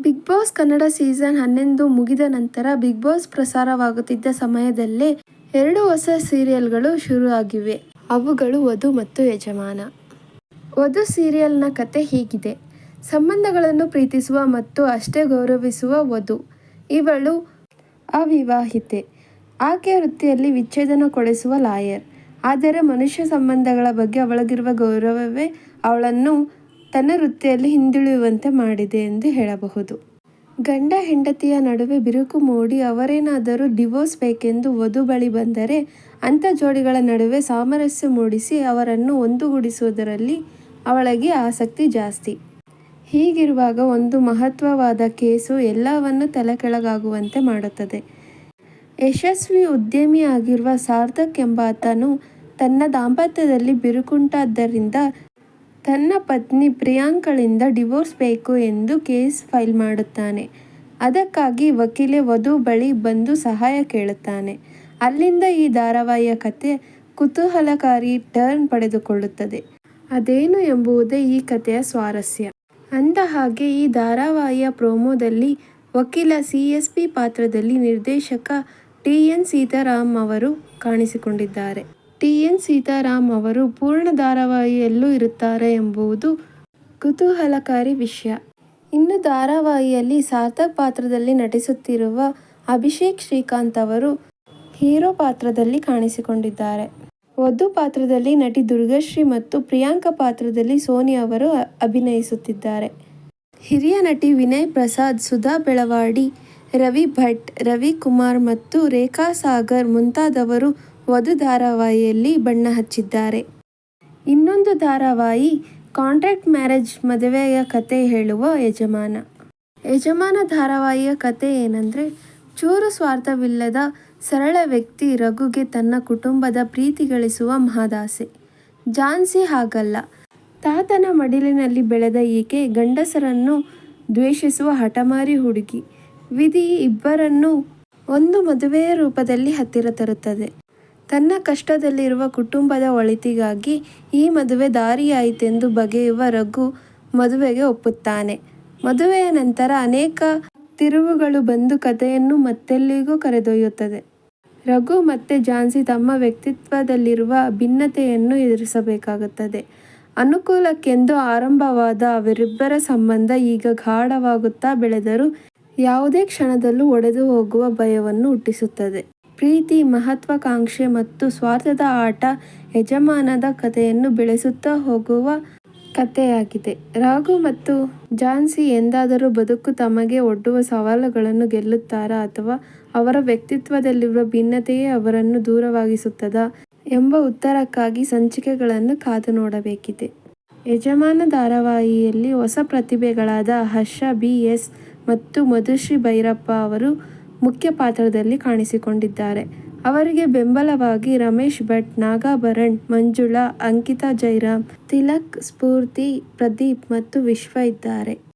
Big boss Kannada season ಹನ್ನೊಂದು ಮುಗಿದ ನಂತರ ಬಿಗ್ ಬಾಸ್ ಪ್ರಸಾರವಾಗುತ್ತಿದ್ದ ಸಮಯದಲ್ಲೇ ಎರಡು ಹೊಸ ಸೀರಿಯಲ್ಗಳು ಶುರು ಆಗಿವೆ. ಅವುಗಳು ವಧು ಮತ್ತು ಯಜಮಾನ. ವಧು ಸೀರಿಯಲ್ನ ಕತೆ ಹೀಗಿದೆ. ಸಂಬಂಧಗಳನ್ನು ಪ್ರೀತಿಸುವ ಮತ್ತು ಅಷ್ಟೇ ಗೌರವಿಸುವ ವಧು. ಇವಳು ಅವಿವಾಹಿತೆ. ಆಕೆಯ ವೃತ್ತಿಯಲ್ಲಿ ವಿಚ್ಛೇದನ ಕೊಡಿಸುವ ಲಾಯರ್. ಆದರೆ ಮನುಷ್ಯ ಸಂಬಂಧಗಳ ಬಗ್ಗೆ ಅವಳಗಿರುವ ಗೌರವವೇ ಅವಳನ್ನು ತನ್ನ ವೃತ್ತಿಯಲ್ಲಿ ಹಿಂದುಳಿಯುವಂತೆ ಮಾಡಿದೆ ಎಂದು ಹೇಳಬಹುದು. ಗಂಡ ಹೆಂಡತಿಯ ನಡುವೆ ಬಿರುಕು ಮೂಡಿ ಅವರೇನಾದರೂ ಡಿವೋರ್ಸ್ ಬೇಕೆಂದು ವಧು ಬಳಿ ಬಂದರೆ ಅಂಥ ಜೋಡಿಗಳ ನಡುವೆ ಸಾಮರಸ್ಯ ಮೂಡಿಸಿ ಅವರನ್ನು ಒಂದುಗೂಡಿಸುವುದರಲ್ಲಿ ಅವಳಿಗೆ ಆಸಕ್ತಿ ಜಾಸ್ತಿ. ಹೀಗಿರುವಾಗ ಒಂದು ಮಹತ್ವವಾದ ಕೇಸು ಎಲ್ಲವನ್ನು ತಲೆಕೆಳಗಾಗುವಂತೆ ಮಾಡುತ್ತದೆ. ಯಶಸ್ವಿ ಉದ್ಯಮಿಯಾಗಿರುವ ಸಾರ್ಥಕ್ ಎಂಬಾತನು ತನ್ನ ದಾಂಪತ್ಯದಲ್ಲಿ ಬಿರುಕುಂಟಾದ್ದರಿಂದ ತನ್ನ ಪತ್ನಿ ಪ್ರಿಯಾಂಕಳಿಂದ ಡಿವೋರ್ಸ್ ಬೇಕು ಎಂದು ಕೇಸ್ ಫೈಲ್ ಮಾಡುತ್ತಾನೆ. ಅದಕ್ಕಾಗಿ ವಕೀಲೆ ವಧು ಬಳಿ ಬಂದು ಸಹಾಯ ಕೇಳುತ್ತಾನೆ. ಅಲ್ಲಿಂದ ಈ ಧಾರಾವಾಹಿಯ ಕತೆ ಕುತೂಹಲಕಾರಿ ಟರ್ನ್ ಪಡೆದುಕೊಳ್ಳುತ್ತದೆ. ಅದೇನು ಎಂಬುದೇ ಈ ಕಥೆಯ ಸ್ವಾರಸ್ಯ. ಅಂದಹಾಗೆ ಈ ಧಾರಾವಾಹಿಯ ಪ್ರೋಮೋದಲ್ಲಿ ವಕೀಲ ಸಿ ಎಸ್ ಪಿ ಪಾತ್ರದಲ್ಲಿ ನಿರ್ದೇಶಕ ಟಿ ಎನ್ ಸೀತಾರಾಮ್ ಅವರು ಕಾಣಿಸಿಕೊಂಡಿದ್ದಾರೆ. ಟಿ ಎನ್ ಸೀತಾರಾಮ್ ಅವರು ಪೂರ್ಣ ಧಾರಾವಾಹಿಯಲ್ಲೂ ಇರುತ್ತಾರೆ ಎಂಬುದು ಕುತೂಹಲಕಾರಿ ವಿಷಯ. ಇನ್ನು ಧಾರಾವಾಹಿಯಲ್ಲಿ ಸಾರ್ಥಕ್ ಪಾತ್ರದಲ್ಲಿ ನಟಿಸುತ್ತಿರುವ ಅಭಿಷೇಕ್ ಶ್ರೀಕಾಂತ್ ಅವರು ಹೀರೋ ಪಾತ್ರದಲ್ಲಿ ಕಾಣಿಸಿಕೊಂಡಿದ್ದಾರೆ. ವಧು ಪಾತ್ರದಲ್ಲಿ ನಟಿ ದುರ್ಗಾಶ್ರೀ ಮತ್ತು ಪ್ರಿಯಾಂಕಾ ಪಾತ್ರದಲ್ಲಿ ಸೋನಿ ಅವರು ಅಭಿನಯಿಸುತ್ತಿದ್ದಾರೆ. ಹಿರಿಯ ನಟಿ ವಿನಯ್ ಪ್ರಸಾದ್, ಸುಧಾ ಬೆಳವಾಡಿ, ರವಿ ಭಟ್, ರವಿಕುಮಾರ್ ಮತ್ತು ರೇಖಾ ಸಾಗರ್ ಮುಂತಾದವರು ವಧು ಧಾರಾವಾಹಿಯಲ್ಲಿ ಬಣ್ಣ ಹಚ್ಚಿದ್ದಾರೆ. ಇನ್ನೊಂದು ಧಾರಾವಾಹಿ, ಕಾಂಟ್ರಾಕ್ಟ್ ಮ್ಯಾರೇಜ್ ಮದುವೆಯ ಕತೆ ಹೇಳುವ ಯಜಮಾನ. ಯಜಮಾನ ಧಾರಾವಾಹಿಯ ಕತೆ ಏನಂದರೆ, ಚೂರು ಸ್ವಾರ್ಥವಿಲ್ಲದ ಸರಳ ವ್ಯಕ್ತಿ ರಘುಗೆ ತನ್ನ ಕುಟುಂಬದ ಪ್ರೀತಿ ಗಳಿಸುವ ಮಹದಾಸೆ. ಜಾನ್ಸಿ ಹಾಗಲ್ಲ. ತಾತನ ಮಡಿಲಿನಲ್ಲಿ ಬೆಳೆದ ಈಕೆ ಗಂಡಸರನ್ನು ದ್ವೇಷಿಸುವ ಹಠಮಾರಿ ಹುಡುಗಿ. ವಿಧಿ ಇಬ್ಬರನ್ನು ಒಂದು ಮದುವೆಯ ರೂಪದಲ್ಲಿ ಹತ್ತಿರ ತರುತ್ತದೆ. ತನ್ನ ಕಷ್ಟದಲ್ಲಿರುವ ಕುಟುಂಬದ ಒಳಿತಿಗಾಗಿ ಈ ಮದುವೆ ದಾರಿಯಾಯಿತೆಂದು ಬಗೆಯುವ ರಘು ಮದುವೆಗೆ ಒಪ್ಪುತ್ತಾನೆ. ಮದುವೆಯ ನಂತರ ಅನೇಕ ತಿರುವುಗಳು ಬಂದು ಕಥೆಯನ್ನು ಮತ್ತೆಲ್ಲಿಗೂ ಕರೆದೊಯ್ಯುತ್ತದೆ. ರಘು ಮತ್ತೆ ಝಾನ್ಸಿ ತಮ್ಮ ವ್ಯಕ್ತಿತ್ವದಲ್ಲಿರುವ ಭಿನ್ನತೆಯನ್ನು ಎದುರಿಸಬೇಕಾಗುತ್ತದೆ. ಅನುಕೂಲಕ್ಕೆಂದು ಆರಂಭವಾದ ಅವರಿಬ್ಬರ ಸಂಬಂಧ ಈಗ ಗಾಢವಾಗುತ್ತಾ ಬೆಳೆದರೂ ಯಾವುದೇ ಕ್ಷಣದಲ್ಲೂ ಒಡೆದು ಹೋಗುವ ಭಯವನ್ನು ಹುಟ್ಟಿಸುತ್ತದೆ. ಪ್ರೀತಿ, ಮಹತ್ವಾಕಾಂಕ್ಷೆ ಮತ್ತು ಸ್ವಾರ್ಥದ ಆಟ ಯಜಮಾನದ ಕಥೆಯನ್ನು ಬೆಳೆಸುತ್ತಾ ಹೋಗುವ ಕಥೆಯಾಗಿದೆ. ರಾಘು ಮತ್ತು ಝಾನ್ಸಿ ಎಂದಾದರೂ ಬದುಕು ತಮಗೆ ಒಡ್ಡುವ ಸವಾಲುಗಳನ್ನು ಗೆಲ್ಲುತ್ತಾರಾ ಅಥವಾ ಅವರ ವ್ಯಕ್ತಿತ್ವದಲ್ಲಿರುವ ಭಿನ್ನತೆಯೇ ಅವರನ್ನು ದೂರವಾಗಿಸುತ್ತದಾ ಎಂಬ ಉತ್ತರಕ್ಕಾಗಿ ಸಂಚಿಕೆಗಳನ್ನು ಕಾದು ನೋಡಬೇಕಿದೆ. ಯಜಮಾನ ಧಾರಾವಾಹಿಯಲ್ಲಿ ಹೊಸ ಪ್ರತಿಭೆಗಳಾದ ಹರ್ಷ, ಬಿ ಎಸ್ ಮತ್ತು ಮಧುಶ್ರೀ ಭೈರಪ್ಪ ಅವರು ಮುಖ್ಯ ಪಾತ್ರದಲ್ಲಿ ಕಾಣಿಸಿಕೊಂಡಿದ್ದಾರೆ. ಅವರಿಗೆ ಬೆಂಬಲವಾಗಿ ರಮೇಶ್ ಭಟ್, ನಾಗಾಭರಣ್, ಮಂಜುಳಾ, ಅಂಕಿತಾ ಜೈರಾಮ್, ತಿಲಕ್, ಸ್ಫೂರ್ತಿ, ಪ್ರದೀಪ್ ಮತ್ತು ವಿಶ್ವ ಇದ್ದಾರೆ.